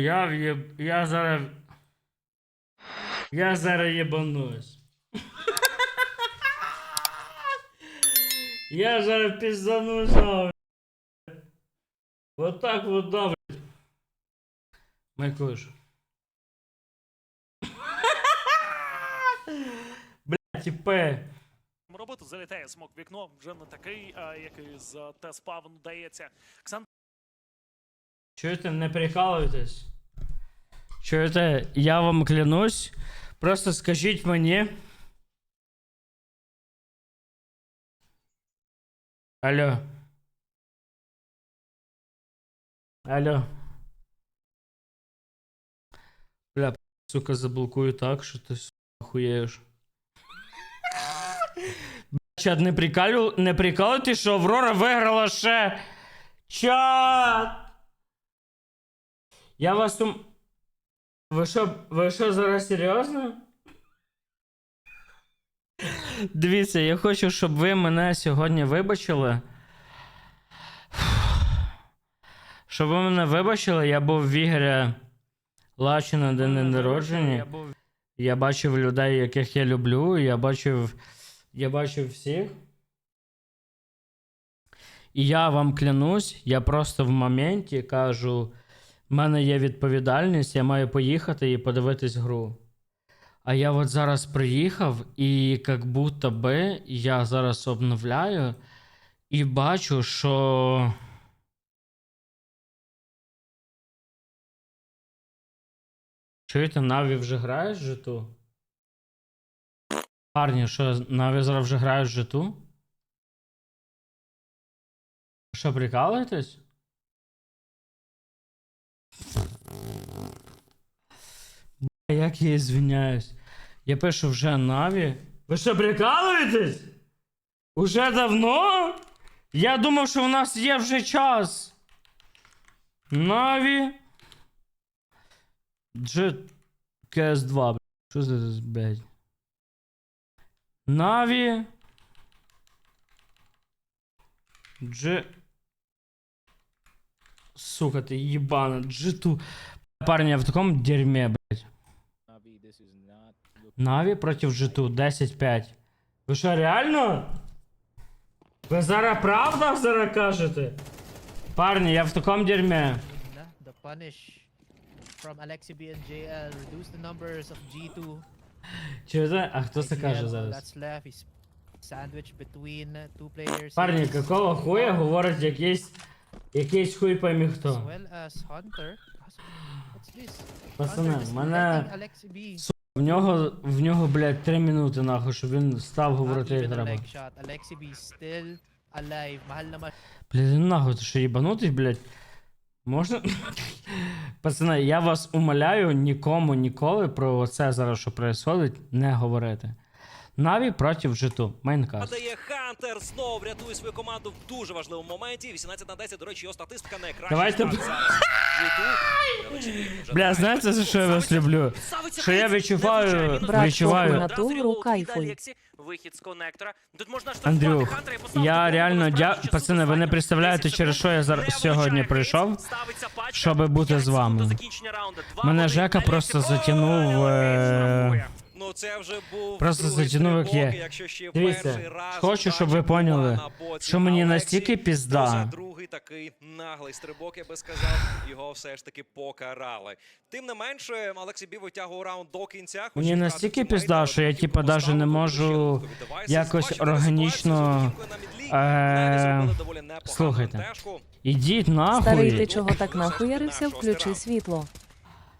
Я в'єб... Я зараз... Я зараз єбанусь. Я зараз пізданусь, нахуй. Вот так вот, да. Майкуш. Блядь, тіпе. робити, залітає смок вікно, вже не такий, а, який з Т-спавну дається. Чуєте, не прикалуйтесь. Чуєте, я вам клянусь. Просто скажіть мені. Алло. Алло. Бля, сука, заблокую так, що ти охуєш. Чат, не прикалю, не прикалуйтесь, що Аврора виграла ще. Чат! Я вас ум... Ви що, ви що зараз серйозно? Дивіться, я хочу, щоб ви мене сьогодні вибачили. Щоб ви мене вибачили, я був в Ігоря Лачі на день народження. Я бачив людей, яких я люблю, я бачив. Я бачив всіх. І я вам клянусь, я просто в моменті кажу. В мене є відповідальність, я маю поїхати і подивитись гру. А я от зараз приїхав, і як будто би я зараз обновляю і бачу, що. Чуєте, Наві вже граєш житу? Парні, що, Наві зараз вже граєш житу? Що, прикалуєтесь? Як я извиняюсь. Я пишу вже Наві. Ви що, прикалуєтесь? Уже давно? Я думав, що у нас є вже час. Наві. Дж... КС2, блядь. Що це, блядь? Наві. Дж... Сука, ты ебана. Джиту. Парни, я в таком дерьме, блядь. Navi, this is not look Наві проти Джиту 10-5. Ви що, реально? Ви зараз правда зараз кажете? Парні, я в такому дерьме. na, the punish from Alexi B reduce the numbers of G2. Чуєте? А хто це каже зараз? sandwich between two players. Парні, какого хуя говорить якийсь. Якийсь хуй пойми хто. Пацани, мене. В нього, в нього, блядь, 3 минути нахуй, щоб він став говорити як треба. Блядь, ну нахуй, ти що їбанутий, блядь? Можна? Пацани, я вас умоляю нікому ніколи про це зараз, що происходить, не говорити. Наві проти житу. Майнкаст. Падає Хантер, знов рятує свою команду в дуже важливому моменті. 18 на 10, до речі, його статистика найкраща. Давайте Бля, знаєте, за що я вас люблю? Що я відчуваю- відчуваю-. Вихід з коннектора. Тут можна Андрюх, Хантера і поставити я реально дя... Пацани, ви не представляєте, через що я зараз сьогодні прийшов, щоб бути з вами. Мене. Жека просто затягнув, е. Ну це вже був просто другий затягнув, є. якщо ще Дивіться, перший раз хочу, щоб ви поняли, боці що мені настільки пізда. за другий такий наглий стрибок, я би сказав, його все ж таки покарали. Тим не менше, Алексій Бі витягував раунд до кінця. хоч Мені настільки пізда, що я, типа, даже не можу якось органічно, е, слухайте. Ідіть Старий, ти чого так нахуярився? Включи світло.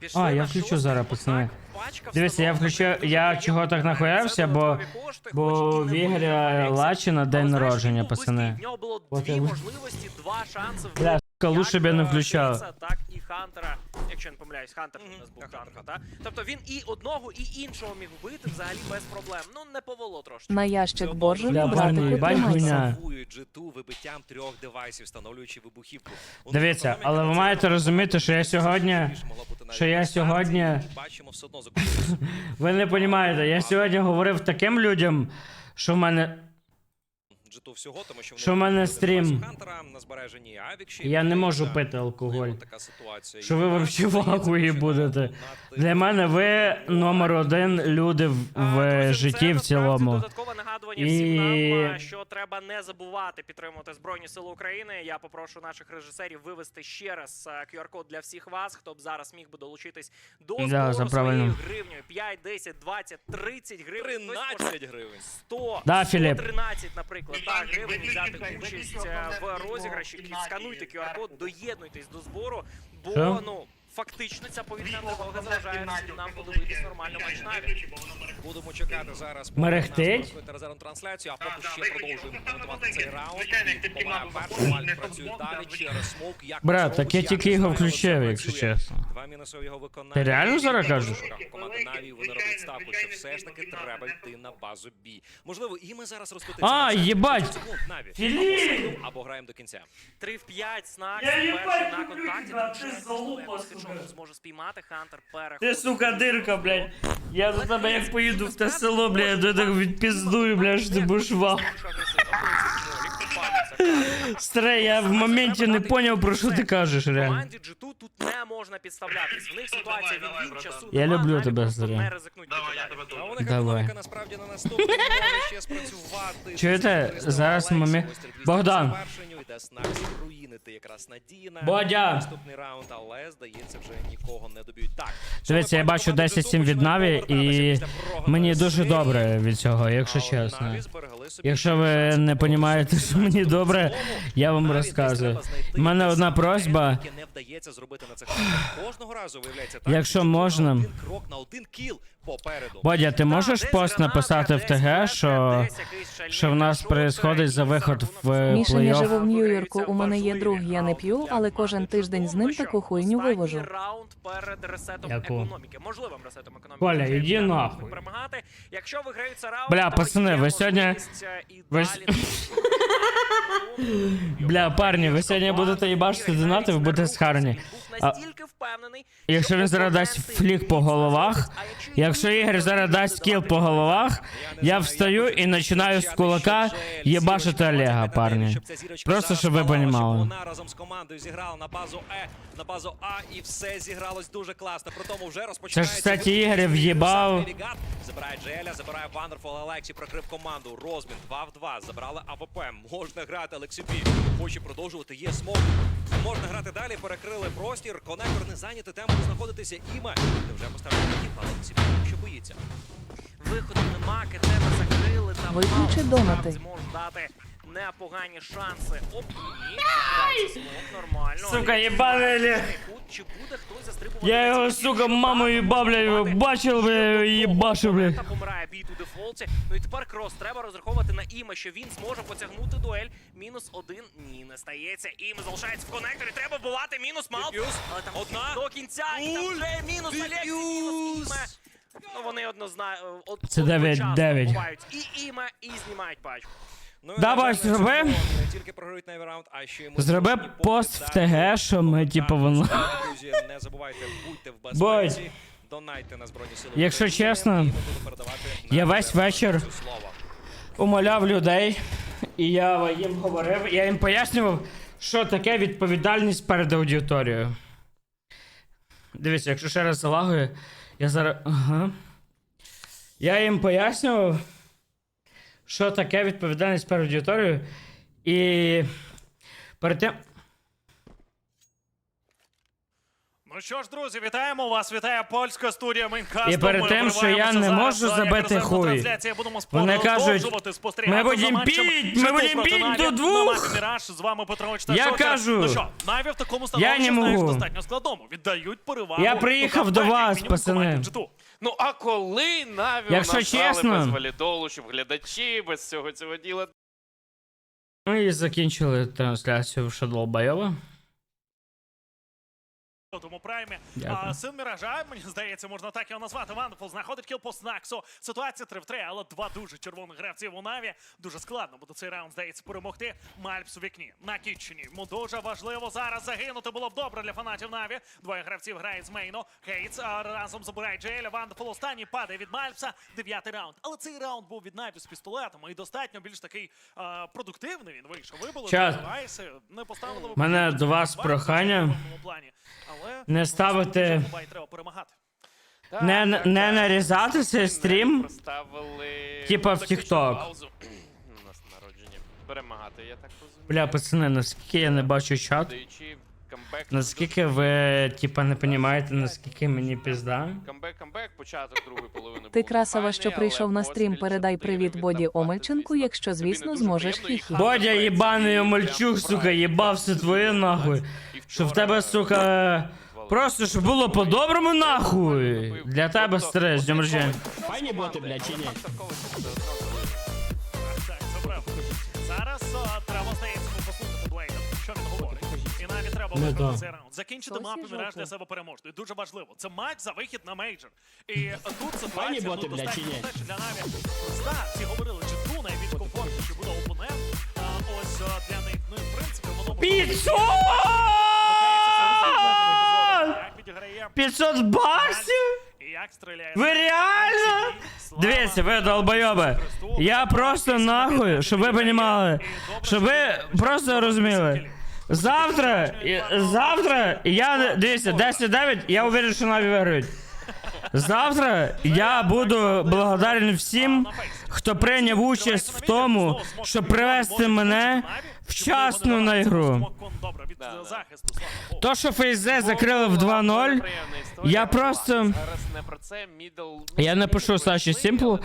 Пішли А, я на включу шостий, зараз, пацани. пачка Дивіться, я встановлена, включу- я чого так нахуявся, бо- Додаткові кошти, Бо хоч і в не Ігоря виграв Лачі на день Але, знаєш, народження, він був близький, пацани. В нього було От дві я- можливості, два шанси в Бля, сука, лучше не е, включав. Так і Хантера, якщо я не помиляюсь, Хантер у нас був Хантер, так? Тобто він і одного, і іншого міг вбити взагалі без проблем. Ну, не повело трошки. На ящик Божий, Бля, братику, їбать тримайся. хуйня. Сафують G2 вибиттям трьох девайсів, встановлюючи вибухівку. У Дивіться, але ви маєте розуміти, що я сьогодні- більше могла бути навіть що я сьогодні- і Бачимо все одно. Ви не розумієте, я сьогодні говорив таким людям, що в мене. G2 всього, тому що вони Що в мене стрім? на збереженні Авік ще й Я не можу пити алкоголь. така ситуація. Що ви Марс, вообще в ахуї будете? Для мене ви номер один люди в, в Друзі, житті це в цілому. Додаткове нагадування І- всім нам, що треба не забувати підтримувати Збройні Сили України. Я попрошу наших режисерів вивести ще раз QR-код для всіх вас, хто б зараз міг би долучитись до Да, збору своєю гривнею. 5, 10, 20, 30 гривень. Хтось 13 гривень. 100, Да, Філіп. 113, наприклад, так, гривень взяти участь е, в розіграші. Скануйте QR-код, доєднуйтесь до збору, бо ну фактично ця повітряна тривога заважає нам подивитись нормально матч навіть. Будемо чекати зараз. Мерехтить? нас трансляцію, а поки ще продовжуємо коментувати цей раунд. Перший, Вальд працює далі через смок. Як Брат, так я тільки його включив, якщо чесно. Два мінуси в його виконанні. Ти реально зараз кажеш? Команда Наві, вони роблять ставку, що все ж таки треба йти на базу Бі. Можливо, і ми зараз розкотимося. А, на єбать! 30 секунд, Наві. Філіп! Або граємо до кінця. 3 в 5, снак, Я перший їбать на люблю контакті. тебе, ти залупа, сука. Кичов зможе спіймати, Хантер Ти, сука, дирка, блядь. Я за тебе як поїду в те село, блядь, я так відпіздую, блядь, що ти будеш вал. Старе, я в моменті не поняв, про що ти кажеш, реально. Команді G2 тут не можна підставлятись. В них ситуація від він часу Я нема, люблю навіть тебе, просто Зря. не ризикнуть Давай, я тебе А у них Давай. економіка насправді на наступному може ще спрацювати. Чуєте, зараз момент- Богдан. руїнити якраз Надіна. Бодя. Наступний раунд, але здається, вже нікого не доб'ють. Так. Дивіться, я бачу 10-7 від Наві, і мені дуже добре від цього, якщо чесно. Якщо ви не розумієте, що мені добре, я вам розказую. У мене одна просьба. Не вдається зробити на це. Кожного разу виявляється так. Якщо можна. крок на один кіл попереду. Бодя, ти можеш пост написати в ТГ, що, що в нас происходить за виход в е, Міша, я живу плей-офф? в Нью-Йорку. У мене є друг, я не п'ю, але кожен тиждень з ним таку хуйню вивожу. раунд перед ресетом Яку? економіки. Можливим ресетом економіки. Коля, Вже іди нахуй. Перемагати. Якщо виграють раунд, Бля, то пацани, є ви сьогодні- можливість, е, і ви далі Бля, парні, ви сьогодні будете їбачити донати, ви будете схарні. Настільки впевнений, Якщо що він зараз дасть флік по головах, якщо Ігор зараз дасть кіл по головах, я встаю і починаю з кулака єбашити Олега, парні. Просто щоб ви понімали. Вона разом з командою зіграла на базу Е, на базу А, і все зігралось дуже класно. При тому вже розпочинається. кстати, вихід. Ігор в'їбав. Забирає Джеля, забирає Вандерфул, Алексі прокрив команду. Розмін 2 в 2. Забрали АВП. Можна грати Алексі Бі. Хоче продовжувати. Є смок. Можна грати далі. Перекрили простір. Конектор не зайнятий. Там буде знаходитися Іма. Ти вже поставив на але Алексі що боїться. Виходу нема, тебе закрили там. Виключи мало донати. зможу дати непогані шанси. Оп, ні, нормально. Сука, єбаний Олег. Чи буде хтось застрибувати? Я його, сука, мамою Ще бачив, бля, їбашу, бля. опонента Помирає бій у дефолті. Ну і тепер крос. Треба розраховувати на Іма, що він зможе потягнути дуель. Мінус один. Ні, не стається. Ім залишається в конекторі. Треба вбивати. Мінус мал. Але там Одна. до кінця. І там вже мінус Алексі, мінус Іме. Ну вони однозначно Це 9-9. бувають і Іме, і знімають пачку. Ну, Давай, зроби. Не тільки програють на раунд, а ще й ми Зроби пост в. ТГ, що ми, типу, воно- Друзі, не забувайте, будьте в безпеці. Донайте на Збройні Сили. Якщо чесно, я весь вечір умоляв людей, і я їм говорив, я їм пояснював, що таке відповідальність перед аудиторією. Дивіться, якщо ще раз залагою, я зараз. Ага. Я їм пояснював, що таке відповідальність перед аудиторією. І перед тим. Ну що ж, друзі, вітаємо вас. Вітає польська студія Майнкасту. І перед тим, що я не можу забити хуй. Вони кажуть, «Ми будемо бить, ми будемо проти до двох». З вами Петрович та Я кажу. Ну що, Наві в такому Я не можу. достатньо складному. Віддають перевагу. Я приїхав ну, до вас, пацани. команді G2. Ну а коли Наві Якщо у нас грали чесно- без валідолу, щоб глядачі, без всього цього діла. Ми закінчили трансляцію в у тому праймі. А, син Міража, мені здається, можна так його назвати. Вандерфул знаходить кіл по Снаксу. Ситуація 3 в 3, але два дуже червоних гравців у Наві. Дуже складно буде цей раунд, здається, перемогти. Мальпс у вікні на Кітчені. Йому дуже важливо зараз загинути. Було б добре для фанатів Наві. Двоє гравців грають з мейну. Хейтс разом забирає Джеля. Вандерфул останній падає від Мальпса. Дев'ятий раунд. Але цей раунд був від Наві з пістолетом і достатньо більш такий а, продуктивний. Він вийшов. Вибили Час. девайси, не поставили. Мене до вас прохання плані. Не ставити-. Не- не так. нарізати цей стрім, типа в народження. Перемагати, я так розумію. Бля, пацани, наскільки я не бачу чат, наскільки ви, типа, не розумієте, наскільки мені пізда. Камбек, камбек, початок другої половини. Ти красава, що прийшов на стрім. Передай привіт Боді Омельченку, якщо, звісно, зможеш хі-хі. Бодя, собі Омельчук, сука, їбався твоє нахуй. І Що в тебе, сука, просто щоб було по-доброму нахуй. Для тебе стрес, з днем рождення. Файні боти, блядь, чи ні? Так, забрав. Зараз а, треба, здається, ну, послухати Блейда, що він говорить. І навіть треба Не виграти да. цей раунд. Закінчити мапу жопу. для себе переможною. Дуже важливо. Це матч за вихід на мейджор. І е, тут ситуація ну, достатньо проста, що для Наві проста. Всі говорили, чи ту найбільш комфортно, що буде опонент. А, ось а, для них, ну, і в принципі, воно... Піцу! Як відіграє 500 баксів? як стріляє. Ви реально? Дивіться, ви долбойоби. Я просто нахуй, щоб ви понімали, щоб ви просто розуміли. Завтра, завтра я дивіться, 10-9, я уверен, що Наві виграють. Завтра я буду благодарен всім, хто прийняв участь в тому, щоб привести мене вчасно на ігру. То, що Фейзе закрили в 2-0, я просто- Зараз не. Я напишу Саші Сімплу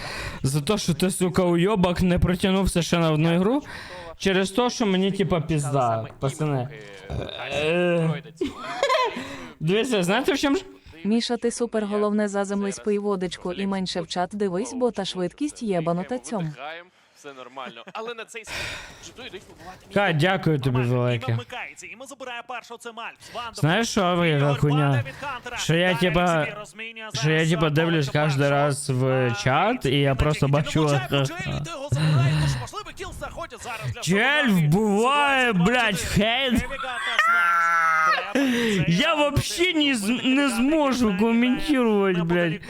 за те, що ти, сука, уйобок не протягнувся ще на одну ігру. Через те, що мені, типа, пізда, пацани. Е. Дивіться, знаєте в чому ж? Міша, ти супер головне заземлись пий водичку і менше в чат дивись, бо та швидкість єбанута цьом. Видихаємо, Все нормально. Але на цей Жду, йдуть побувати. Ка, дякую тобі велике. Вмикається, іме забирає першого, це Мальпс. Знаєш, що ви хуйня? Що я, типа, Що я, типа, дивлюсь кожен раз в чат, і я просто бачу. Не Чель вбиває, блядь, хейт. Я вообще не, з- не зможу неподалік блядь.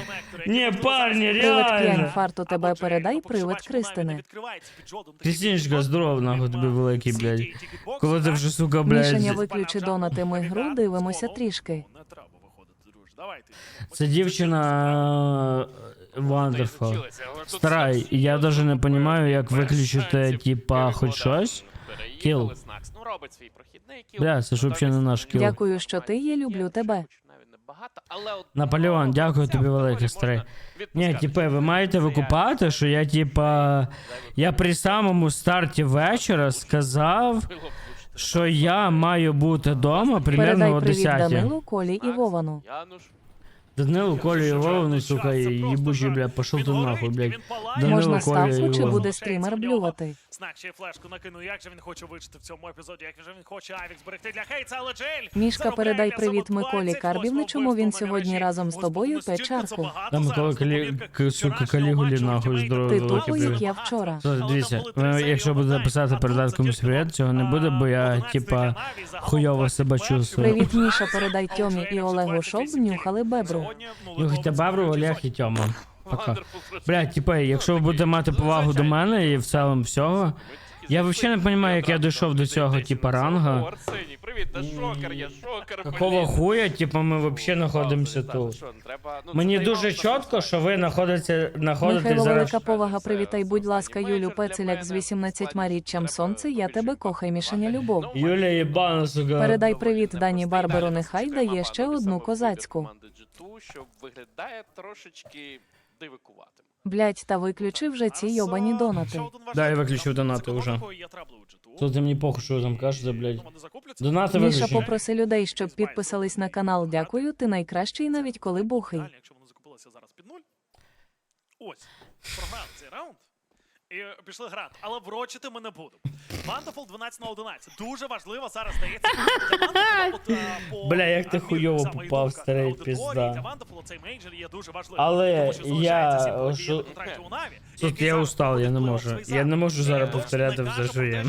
Ні, можливо, парні, Привид реально. фарту тебе передай, привид не Кристини. Відкривається під таким Крістіночка, здоров, нахуй тобі великий, блядь. Коли ти вже, сука, Мішаня, блядь. виключи донати ми гру, дивимося трішки. Не треба виходити, друже. Давайте. Це дівчина Wonderful. Старай, я даже не понимаю, як виключити, типа, хоч щось. Кіл. Ну, робить свій прохідний кіл. Бля, це ж взагалі не наш кіл. Дякую, що ти є, люблю тебе. Наполеон, дякую тобі велике, старий. Ні, типа, ви маєте викупати, що я, типа, я при самому старті вечора сказав, що я маю бути вдома примерно Передай о привіт 10 Данилу, Колі і Вовану. Януш. Данилу, Колю і Вовну, сука, їбучий, бля, пошов ти нахуй, блядь. Можна Коля ставку чи буде стрімер блювати? Знак ще й флешку накинув. Як же він хоче вижити в цьому епізоді? Як же він хоче Авік зберегти для Хейтса, але Джель Мішка, заробляє передай для привіт Миколі 28 Карбівни, чому він на сьогодні разом з тобою п'є це чарку. багато Там Микола зараз, Калі... к- сука, вчорашнього Калігулі, матчу нахуй, ультимейт здоровий Ти тупий, як привіт. я вчора. То, дивіться, е, якщо буде онлайн, писати а передати комусь привіт, цього не буде, бо я, типа, хуйово себе 21. чувствую. Привіт, Міша, передай Тьомі і Олегу, щоб внюхали бебру. Ну, бабру, виграє Олег і. Тьома. Пока. Бля, типа, якщо ви будете мати повагу до мене і в цілому всього, я взагалі не розумію, як я дійшов до цього, типа, ранга. Арсеній, привіт, шокер, я шокер, Какого блін. хуя, типа, ми взагалі Пауза, знаходимося так, тут? що, не треба- ну, Мені дуже чітко, що ви знаходите, знаходитесь Михайло зараз. велика повага, привітай, будь ласка, Юлю Пецеляк з 18 річчям сонце, я тебе кохай, Мішаня любов. Юля єбана, сука. Передай привіт Дані Барберу, нехай дає ще одну козацьку. Команди G2, що виглядає трошечки дивикуватим. Блять, та виключи вже ці йобані донати. Да, я виключив донати уже. якої є трабли у G2. Тут мені похуй, що ви там кажете, блядь. Донати Міша, виключені. попроси людей, щоб підписались на канал. Дякую, ти найкращий навіть коли бухий. Якщо вони закупилися зараз під нуль. Ось, програв цей раунд. І пішли грати. Але врочити ми не будемо. Вандерфул 12 на 11. Дуже важливо зараз здається. е, Бля, як ти хуйово попав, старий пізда. Для цей мейджор є дуже важливим. Але я Тут я устал, я не можу. Я не можу зараз Е, повторяти все, що є.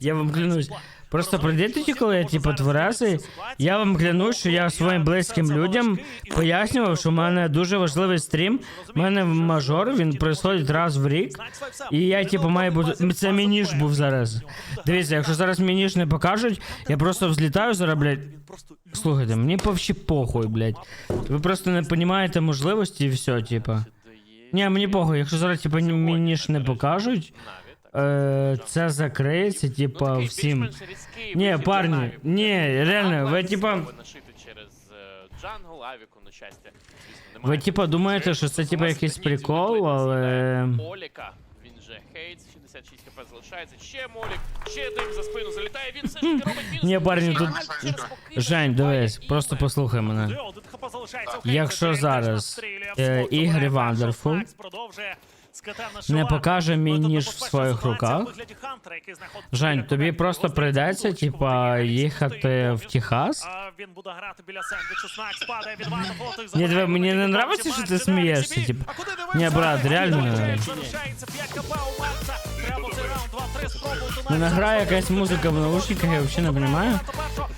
Я вам клянусь. Просто прийдете коли я типу тверезий. Я вам клянусь, що я своїм близьким людям пояснював, що в мене дуже важливий стрім. У мене мажор, він происходить раз в рік. І я, типу, маю бути. Це мій ніж був зараз. Дивіться, якщо зараз мій ніж не покажуть, я просто взлітаю зараз, блядь. Слухайте, мені повщі похуй, блядь. Ви просто не розумієте можливості і все, типа. Ні, мені похуй, якщо зараз, типа, ні- мій не покажуть, е, це закриється, Ну, типа, всім. Ні, парні, ні, реально, ви, типа. Через е, джангл, авіку, на щастя. Ви типа думаєте, що це типа якийсь прикол, але. Моліка. він же Хейтс, 66 хп залишається. Ще Молік, ще дим за спину залітає. Він все ж таки робить мінус. Ні, барні, тут- Жень, дивись, просто послухай мене. Якщо зараз, Вандерфул. е, смок, ігри Не покаже мій ніж в своїх руках. Жень, тобі просто прийдеться, типа, їхати в Техас. Він буде грати біля сендвічу. Снакс падає від той Ні, диви, мені не нравиться, що ти смієшся, забирає собі. А куди Ні, брат, реально. Джей Залишається 5 хп у Макса. Треба цей раунд 2-3 спробувати. У мене грає якась музика в наушниках, я взагалі не розумію.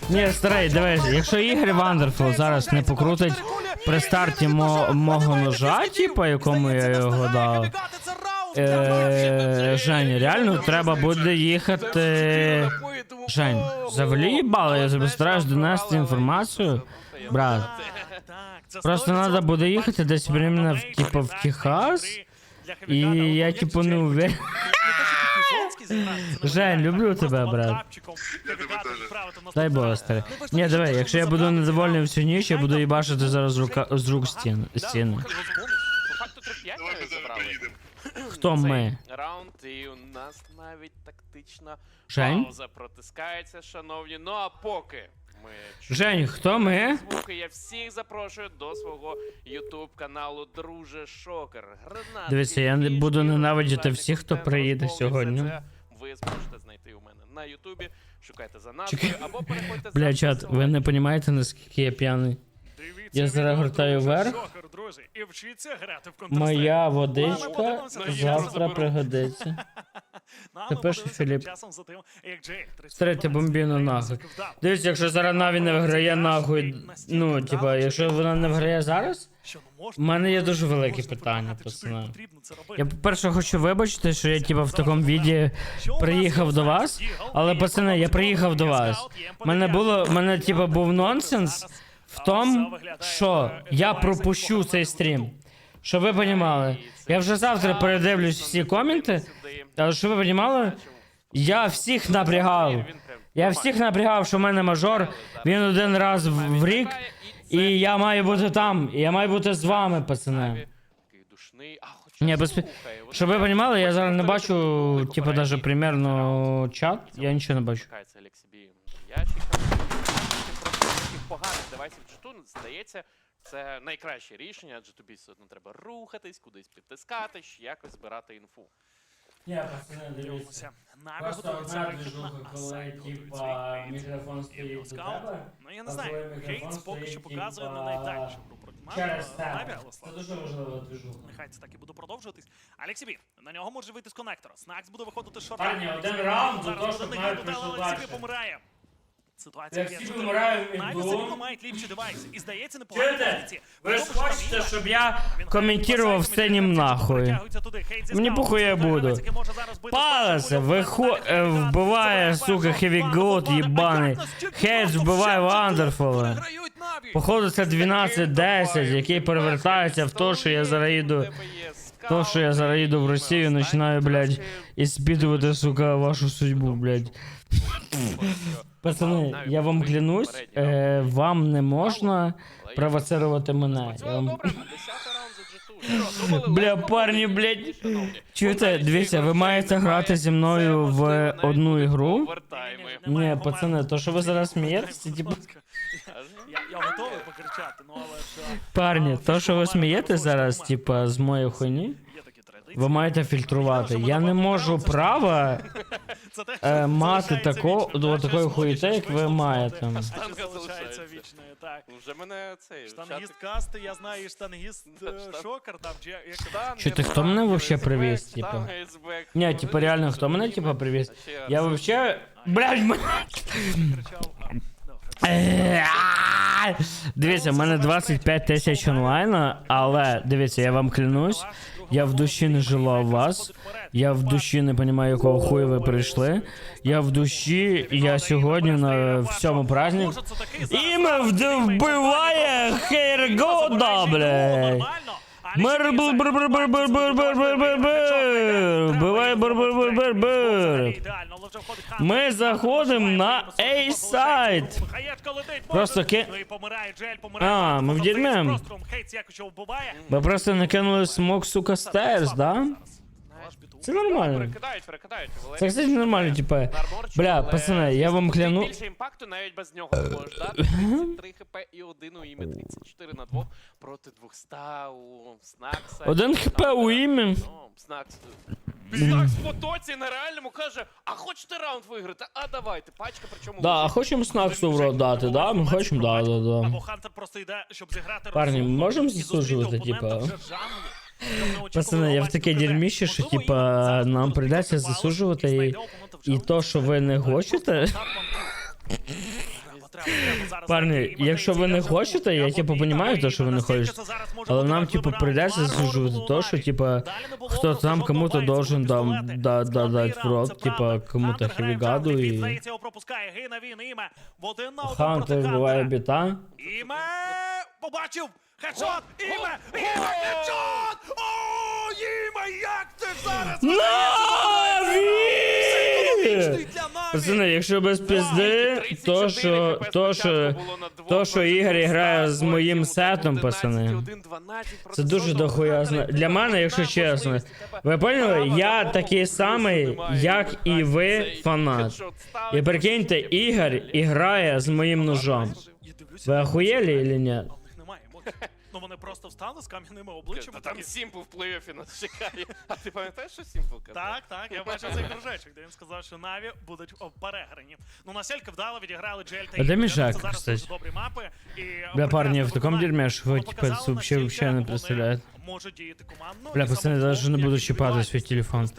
Ні, старий, дивись, якщо ігри Wonderful зараз не покрутить при старті мо- мого ножа, типа, якому я його дав. Е, Жень, реально треба буде їхати. Жень, взагалі їбало, я тобі донести інформацію. Брат, Просто треба буде їхати десь прямо в, типу, в Техас, і я, типу, не уверен. Жень, люблю тебе, брат. Дай Боже, старий. Ні, давай, якщо я буду недовольний всю ніч, я буду їбашити зараз рука, з рук стін, стіни. Факту 3-5 ми забрали. Хто ми? Раунд, і у нас навіть тактична Жень? пауза протискається, шановні. Ну а поки ми Жень, хто ми? звуки, я всіх запрошую до свого ютуб каналу Друже Шокер. Гранат. Дивіться, я не буду ненавидіти всіх, хто приїде сьогодні. Ви зможете знайти у мене на ютубі. Шукайте за назвою або переходьте за Бля, чат, ви не розумієте, наскільки я п'яний. Я зараз гортаю вверх. Моя водичка завтра пригодиться. Ти ми Філіп. тим часом за тим, як Джей, 312, Старий, ти бомбіно нахуй. Дивіться, якщо зараз Наві не виграє нахуй. Ну, типа, якщо вона не виграє зараз, в мене є дуже велике питання, пацани. Я, по-перше, хочу вибачити, що я типа в такому віді приїхав до вас, але пацани, я приїхав до вас. Мене МП9. було, мене типа був нонсенс в а, тому, що я пропущу цей стрім. Щоб ви понімали. Я вже завтра передивлюсь всі коменти, але щоб ви понімали, я всіх напрягав. Я всіх напрягав, що в мене мажор, він один раз в, рік, і я маю бути там, і я маю бути з вами, пацани. Ні, без... Щоб ви понімали, я зараз не бачу, типу, даже примерно чат, я нічого не бачу. Поганих девайсів джиту, здається, це найкраще рішення, адже тобі все одно треба рухатись, кудись підтискатись, якось збирати інфу. Ні, пацани, Дивимося. Наві Просто одна движуха, коли, типа, мікрофон стоїть у тебе, Ну я не знаю, Хейтс поки що показує не найдальшу гру проти через тебе. Це дуже важлива движуха. Нехай це так і буде продовжуватись. Алексі Бі, на нього може вийти з коннектора. Снакс буде виходити Парні, шорта. один раунд за те, щоб не прийшов Бі помирає. Ситуація всі 5-4. помирають в Наві міду. за нього мають ліпші девайси. І здається, Чуєте? позиції. Ви ж хочете, щоб я коментував по нахуй. Мені похуй я буду. першим вихо... е, вбиває, сука, хевігот єбаний. Хейт вбиває Вандерфола. Походу це 12-10, який перевертається в то, що я зараз їду. То, що я зараз їду в Росію, починаю, блядь, іспитувати, сука, вашу судьбу, блядь. Пацани, я вам клянусь, е, вам не можна провоцирувати мене. Я вам... Бля, парні, блядь. Чуєте, дивіться, ви маєте грати зі мною в одну ігру. Ні, пацани, то що ви зараз смієтеся, типу. Я, я готовий покричати, ну але ж... е, Парні, то що ви смієтесь зараз, типа, з моєї хуйні? Є такі традиції. Ви маєте фільтрувати. Я не можу права Це те, е, мати тако, до так, такої логічно як ви маєте. зробити, Штанга залишається залишається. вічною, так. Вже мене цей Штангіст касти, я знаю, і штангіст е, штан- шокер там, чи як як Штанги, Чи ти хто штанги, мене вообще респект, привіз, типа? штанги. Ні, типа реально, хто мене типа привіз? ще Я раз. вообще. Блять, мене. кричав. Е! Дивіться, в мене 25 тисяч онлайна, але дивіться, я вам клянусь, я в душі не желав вас. Я в душі не розумію, якого хуя ви прийшли. Я в душі, я сьогодні на всьому зараз Іме вбиває забирає блядь. Мер бр бр бр бр бр бр бр бр бр бр бр бр бр бр бр Ми заходимо на A-сайт. Просто ки-. А, ми в Богдан дерьмі. стоїть з простором, Хейтс якось його вбиває. Ви просто накинули смок, сука, стерс, да? Це нормально. Перекидають, перекидають. Це, кстати, нормально, типа. Бля, пацани, я вам ти кляну. Більше імпакту навіть без нього можеш дати. 33 хп і один у імі, 34 на 2 проти 200 у Снакса. Один хп у імі. Ну, Снакс. Снакс в потоці на реальному каже, а хочете раунд виграти? А давайте, пачка, причому Да, а хочемо снаксу в рот дати, да? Ми хочемо, да, да, да. Або Хантер просто йде, щоб зіграти Парні, розумно можемо і зустріти засуджувати, опонента типа? вже в жанрі. Щоб не Пацани, я в очікували таке бачити дерьміще, що, Можливо, типа, зараз нам будуть прийдеться і і- знайде опонента вже І у то, що ви не хочете. так вам Парні, якщо ви не хочете, я типу понімаю те, що ви не хочете. Але нам, типу, прийдеться засуджувати то, що типа хто там кому-то должен там да, да, типу, типу, дать в рот, типа кому-то хевігаду і. Хантер буває біта. Іме побачив! Хедшот! Іме! Іме! Хедшот! О, Іме, як ти зараз! Пацани, якщо без пізди, то що, то що, то, що Ігор грає з моїм сетом, пацани. Це дуже дохуя зна- Для мене, якщо чесно. Ви поняли? Я такий самий, як і ви, фанат. І прикиньте, Ігор грає з моїм ножом. Ви охуєлі чи ні? Ну вони просто встали з кам'яними обличчями. Там такі. Сімпл в плей-оффі нас чекає. А ти пам'ятаєш, що Сімпл казав? Так, так, я бачив цей кружечок, де він сказав, що Наві будуть переграні. Ну настільки вдало відіграли Джель та де Це зараз дуже добрі мапи. І Бля, парні, в такому дерьмі, що ви, типа, вообще, вообще не представляють. Можуть діяти командно. Бля, пацани, саме даже не буду чіпати свій телефон.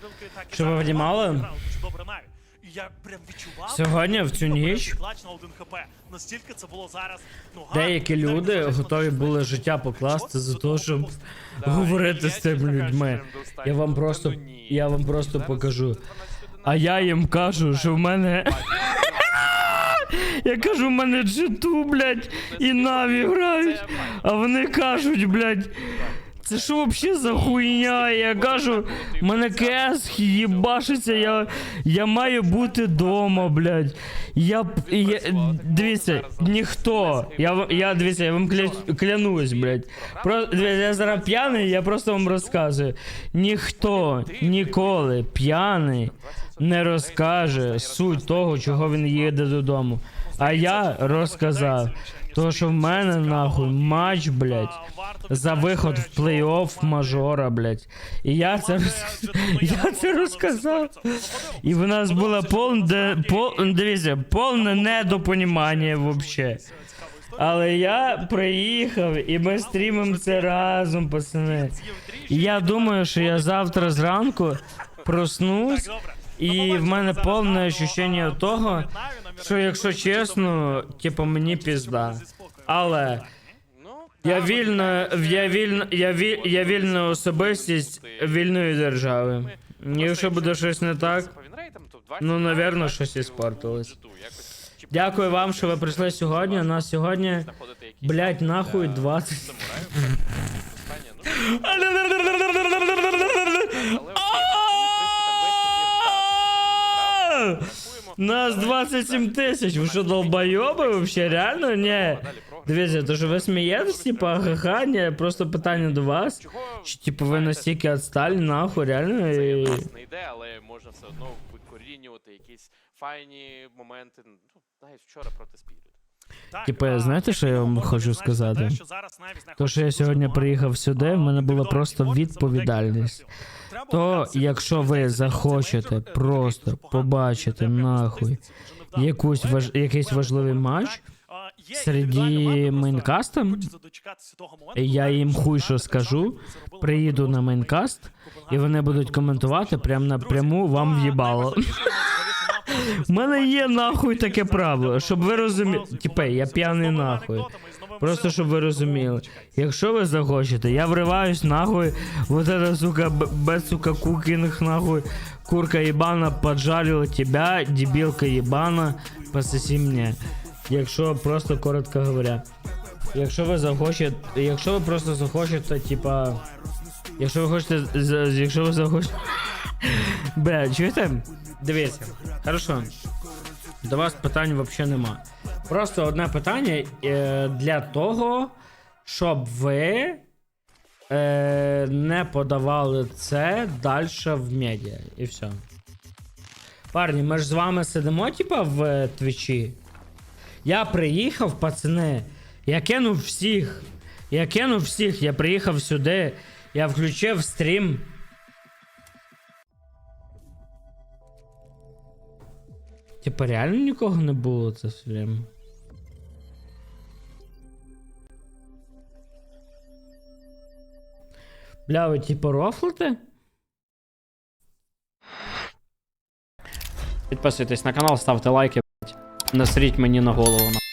Щоб ви дуже добре Наві. Я прям відчував. Сьогодні, в цю ніч, на 1 хп. Настільки це було зараз. Ну, деякі люди готові були життя покласти за того, те, щоб говорити з тими людьми. Я вам просто, я вам просто покажу. А я їм кажу, що в мене. Я кажу, в мене джиту, блядь, і наві грають. А вони кажуть, блядь. Це що вообще за хуйня? Я кажу, мене кес їбашиться, я, я маю бути дома, блядь. Я, я дивіться, ніхто. Я, я дивіться, я вам кля, клянусь, блядь. Про, дивіться, я зараз п'яний, я просто вам розказую. Ніхто ніколи п'яний не розкаже суть того, чого він їде додому. А я розказав. То, що в мене нахуй матч, блядь, за виход в плей-офф мажора, блядь. І я це роз... я це розказав. І в нас було повне, пол... дивіться, повне недопонімання вообще. Але я приїхав і ми стрімимо це разом, пацани. І я думаю, що я завтра зранку проснусь, і в мене повне ощущення того, що якщо чесно, типу мені пізда. Але я вільна, я вільна, я віль, я вільна особистість вільної держави. Якщо буде щось не так, по вінрейтам, то 20 ну, навірно, щось іспортилось. Дякую вам, що ви прийшли сьогодні. У нас сьогодні, блять, нахуй для 20. самураїв. Останнє, ну, але окей, ну, в принципі, там весь турнір так. Рахуємо. Нас 27 тисяч. Ви що, долбойоби вообще? Реально? Ні. Дивіться, то що ви смієтесь, типа, ха-ха, ні, просто питання до вас. Чи типу ви настільки відсталі, нахуй, реально? це І... не йде, але можна все одно викорінювати якісь файні моменти. Ну, навіть вчора проти Спіріт. Типа, знаєте, що я вам хочу сказати? що зараз Наві То, що я сьогодні приїхав сюди, в мене була просто відповідальність. То, якщо ви захочете просто побачити нахуй якусь важ... якийсь важливий матч серед мейнкаста, я їм хуй що скажу, приїду на мейнкаст, і вони будуть коментувати прям напряму вам в'їбало. У мене є нахуй таке право, щоб ви розуміли. Типе, я п'яний нахуй. Просто щоб ви розуміли. Якщо ви захочете, я вриваюсь нахуй, вот это, сука, без, сука, кукинг, нахуй, курка ебана поджарила тебя, дебилка ебана, пососи мне. Якщо просто коротко говоря. Якщо ви захочете, якщо ви просто захочете, типа, якщо ви хочете, якщо ви захочете, бля, чуєте? Дивіться, хорошо. До вас питань взагалі нема. Просто одне питання е, для того, щоб ви е, не подавали це далі в медіа. І все. Парні, ми ж з вами сидимо, типа, в твічі. Я приїхав, пацани. Я кинув всіх. Я кинув всіх. Я приїхав сюди. Я включив стрім. Типа, реально нікого не було це все время. Бля, ви типа рофлите? Підписуйтесь на канал, ставте лайки, блять. Насріть мені на голову.